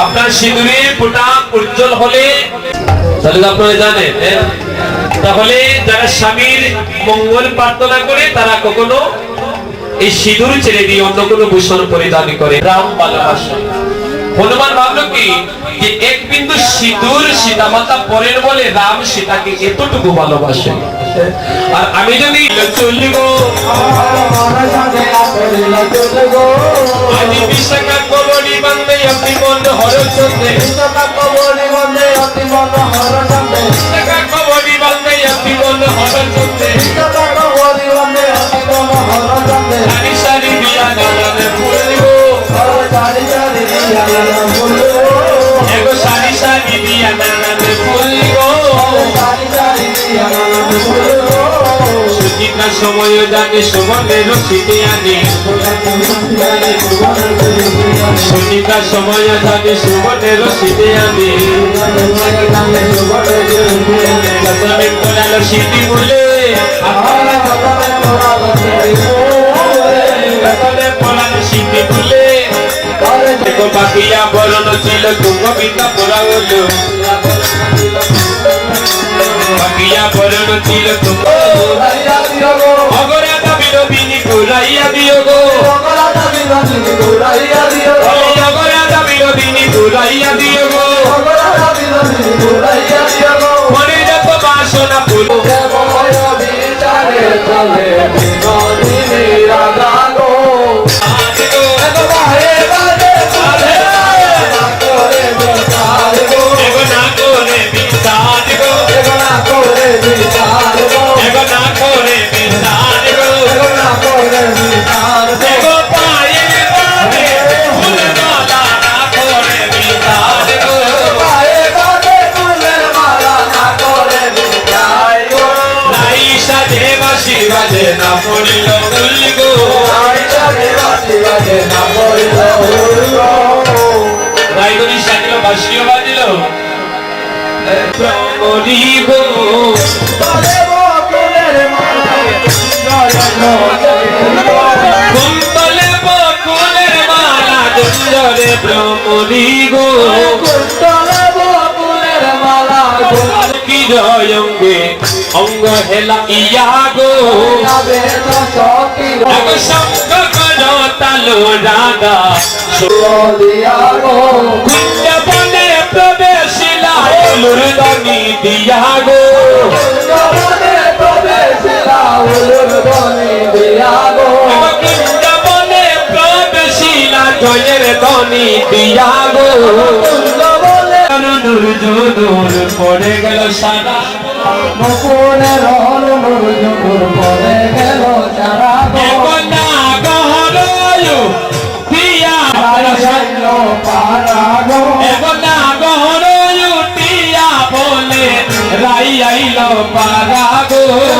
আপনার সিঁদুরের ফোঁটা উজ্জ্বল হলে তাহলে তো আপনারা জানেন হ্যাঁ? তাহলে যারা স্বামীর মঙ্গল প্রার্থনা করে তারা কখনো এই সিঁদুর ছেড়ে দিয়ে অন্য কোনো ভূষণ পরিধান করে রাম ভালোবাসা হনুমান ভাবলো কি যে এক বিন্দু সিঁদুর সীতা মাতা পরের বলে রাম সীতাকে এতটুকু ভালোবাসে আর আমি যদি চলব আজি বিশাখা কবরী বান্ধে আপনি মন হর চন্দ্রে বিশাখা কবরি বান্ধে আপনি মন হর চন্দ্রে সারি সারি বিয়া গানে ফুলব এগো সুচিতা সময় জানে সুবর্ণের রসিতে আনে। সুচিতা সময় জানে সুবর্ণের রসিতে আনে। কদমে কোলালো সিটি বলে কদমে কোলালো সিটি বলে। দেখো পাখিয়া বরণ ছিল অগরাতা তুঙ্গ বিন্দা পোড়া হলো পাখিয়া বরণ ছিল তুঙ্গ অগরাতা বিনোদিনী ঘুরাইয়া দিও গো। অগরাতা বিনোদিনী ঘুরাইয়া দিও গো। মনে যত বাসনা ফুল। আজ বাজে না পড়িল ফুল গো। রায়গরি সাজলো বাসিও বাজিল। ভ্রমরি গো। কুন্তলে বকুলের মালা গুঞ্জরে ভ্রমরি গো। কি জয়ঙ্গে অঙ্গ হেলা ইয়া গো শঙ্খ কর তালো রাগা। কুঞ্জ বনে প্রবেশিলা লুরদনি দিয়া গো জয়ের দনি দিয়া গো নূর জোদুর পড়ে গেল সারা এখন না গহরয়ু দিয়া এখন না গহরয়ু দিয়া বলে রাই আইল পারা গো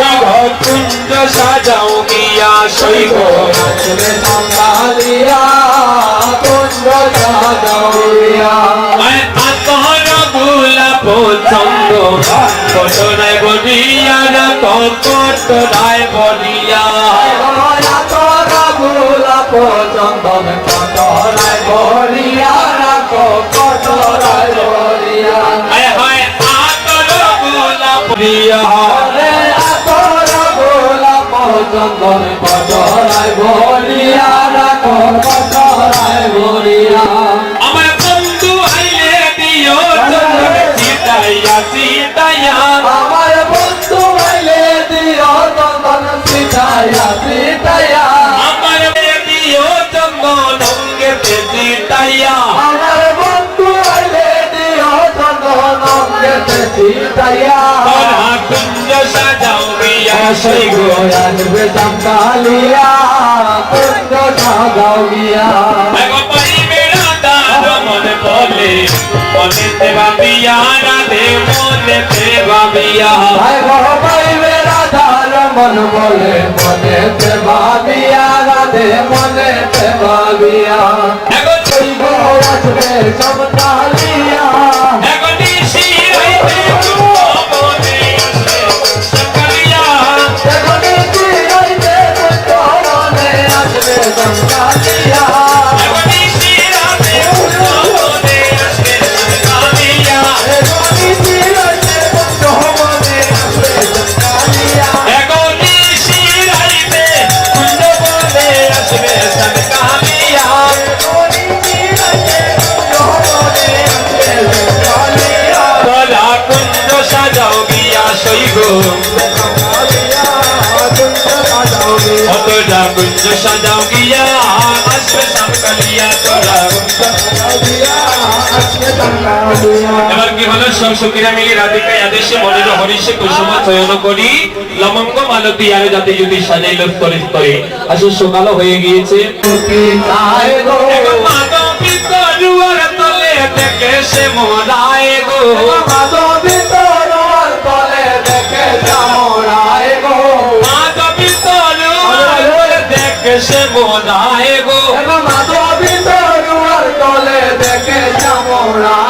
সৈব। কুঞ্জ সাজাও গিয়া সৈব গোলাপ চন্দ কটরায় বলিয়া না কটরায় বলিয়া। চন্দন কর কতরায় বলিয়া রাখর কতরায় বলিয়া আমার বন্ধু আইলে দিও সীতাইয়া সীতাইয়া আমার বন্ধু আইলে দিও তখন সীতাইয়া সীতাইয়া আমার দিও চন্দন অঙ্গেতে সীতাইয়া আমার বন্ধু আইলে দিও চন্দন অঙ্গেতে সীতাইয়া কুঞ্জ সাজাও গিয়া এগো পাইবে রাধার মনে বলে মনেতে ভাবিয়া রাধে মনেতে ভাবিয়া ভাই পাইবে রাধার মন বলে মনেতে ভাবিয়া রাধে কইব আসবে চামকালিয়া এগো দিয়া এবার কি হলো? সব সখীরা মিলে রাধিকায় আদেশে মনের হরিষে কুসুম চয়ন করি লবঙ্গ মালতী আরও যাতে যদি সাজাইল স্তরে স্তরে আসলে সকালও হয়ে গিয়েছে। এখন মাধবী তরুয়ার তলে দেখে মোরায় গো। মাধবী তরুয়ার দেখে সে মোরায় গো। জবনে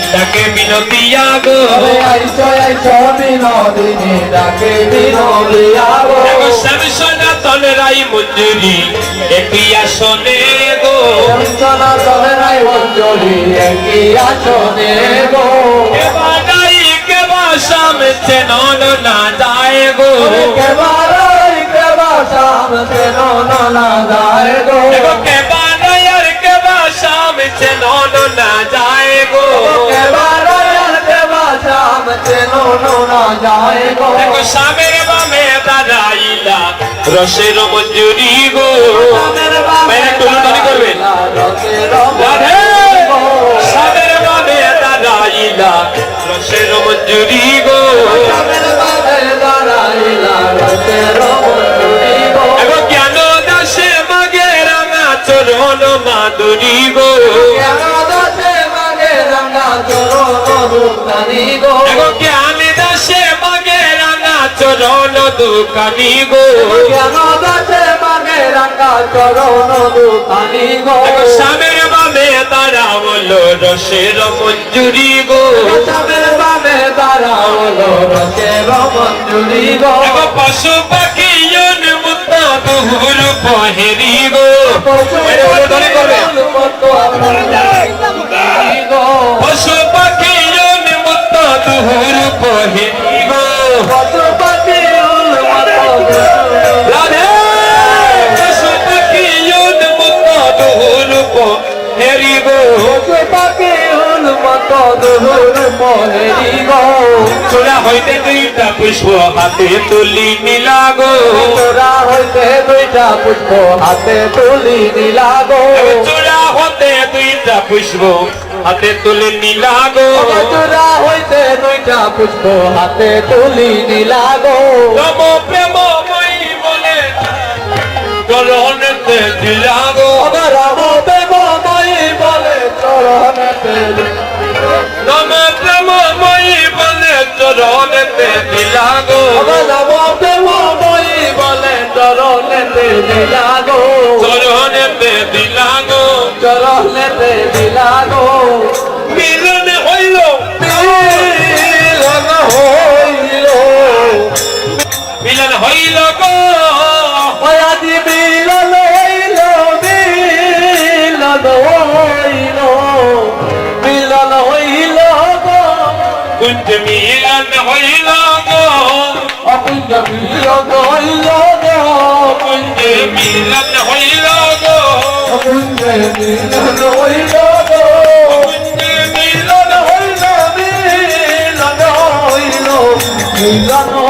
তাকে বিনতিয়া গো ওরে আইসো আইসো বিনোদিনী ডাকে বিনোদিয়া গো মঞ্জুরি একই আসনে গো। একই আসনে গো। কেবা নন না যায় গো। কেবারাই কেবা তেন না যায় গো। দেখো কেবা নাই আর কেবা নন না যায় শাম তেন না যায় গো সামের বামে দাঁড়াইলা রসের মঞ্জুরি গো মেয়েরা একটু উলুধ্বনি করবেন রাধে সামের বামে দাঁড়াইলা রসের মঞ্জুরি গো এগো জ্ঞান দাসে মাগে রাঙা চরণ মাধুরী গো এগো জ্ঞান দাসে মাগে রাঙা চরণ দোকানি গো। এগো সামের বামে দাঁড়াবলো রসের মঞ্জুরি গো। এগো পশু পাখি মুক্ত দুহুর পহেরি গো। মেরে পহেরি গো চূড়া হইতে দুইটা পুষ্প হাতে তুলি নীলা গো। তোরা হইতে দুইটা পুষ্প হাতে তুলি দিলা গো। চূড়া হতে দুইটা পুষ্প হাতে তুলি নীলা গো। তোরা হইতে দুইটা পুষ্প হাতে তুলি দিলা গো। প্রেম চরণতে দিলা গো। রাম দেব তম প্রেম মই বলে চরণতে দিলা গো। দেব মই বলে চরণেতে দিলা গো। চরণতে দিলা গো। চরণেতে হইল গো। কুঞ্জ মিলন হইল গো। অকুঞ্জ মিলন হইল গো। কুঞ্জে মিলন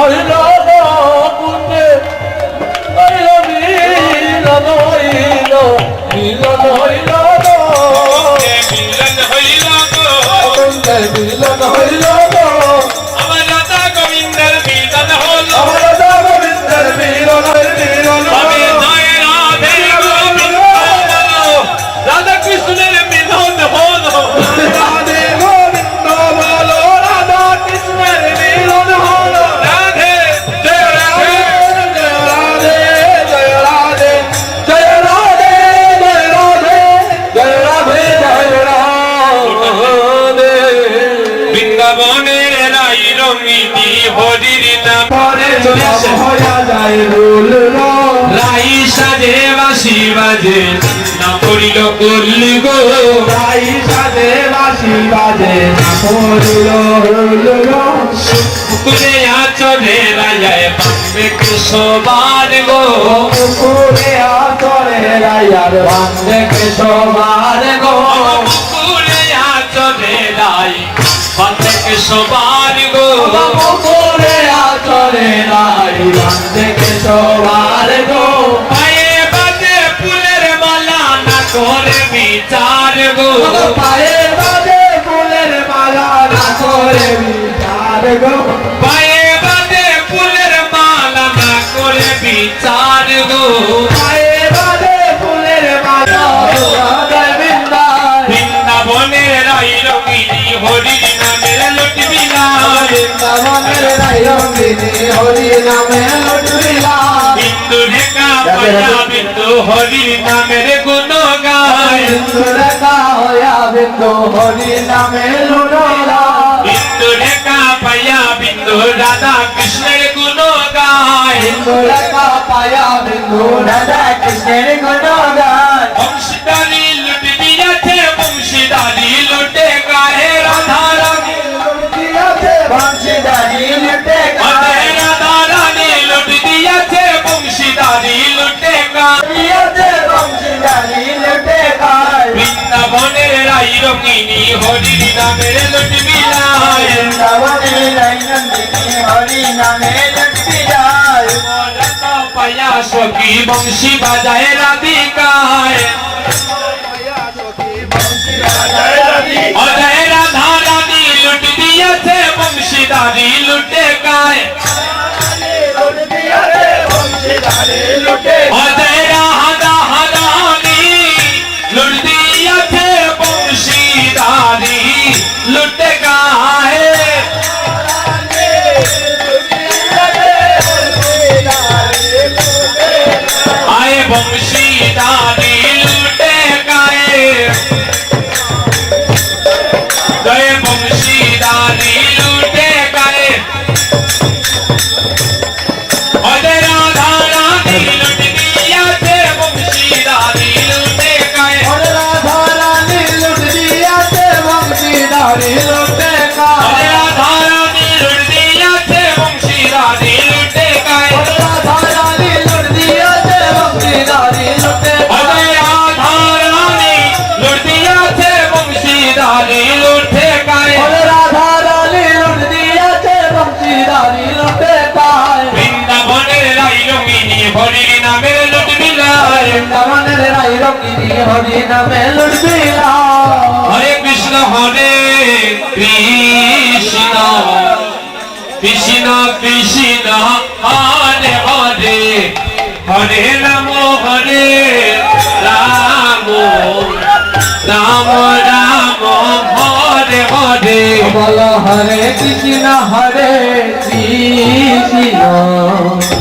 চলে আসেন। রাই সাজে বাসি বাজে না করিল করলি গো। রাই সাজে বাসি বাজে পড়ল রুল কুলে আচরে রাজায় পাবে কৃষ্ণবার গো। পুকুরে আতরে রায়ার বান্ধে কেশবার গো। কুলে আচরে রাই গো পুকুরে রাই বান্ধে কেশবার গো? পায়ে বাজে ফুলের মালা না করে বিচার গো। পায়ে বাজে ফুলের মালা না করে বিচার গো? পায়ে বাজে ফুলের মালা না করে বিচার গো। পায়ে বাজে ফুলের মালা বৃন্দাবনের রাই রঙিনী হরির নামের হরি নামে লুটবিলা বিন্দু হরির নামের গুণ গায় বিন্দু রেখা হইয়া বিন্দু হরি নামে লুটবিলা বিন্দু রেখা পায়া বিন্দু রাধা কৃষ্ণের গুণ গায় কৃষ্ণের গুণগান। বংশীদারি রাই রঙিনী হরির নামের লুট বিলায় বৃন্দাবনের রাই নন্দিনী হরি নামে পায়া সখী বংশী বাজায় রাধিকায় অজয় রাধা রানী লুট দিয়েছে বংশীদারি লুটে গায় অজয় আয় হরি নামে লুটবিলা হরে কৃষ্ণ হরে কৃষ্ণ। কৃষ্ণ কৃষ্ণ হরে হরে। হরে রাম হরে রাম। রাম রাম হরে হরে। বল হরে কৃষ্ণ হরে কৃষ্ণ।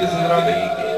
গো রাধে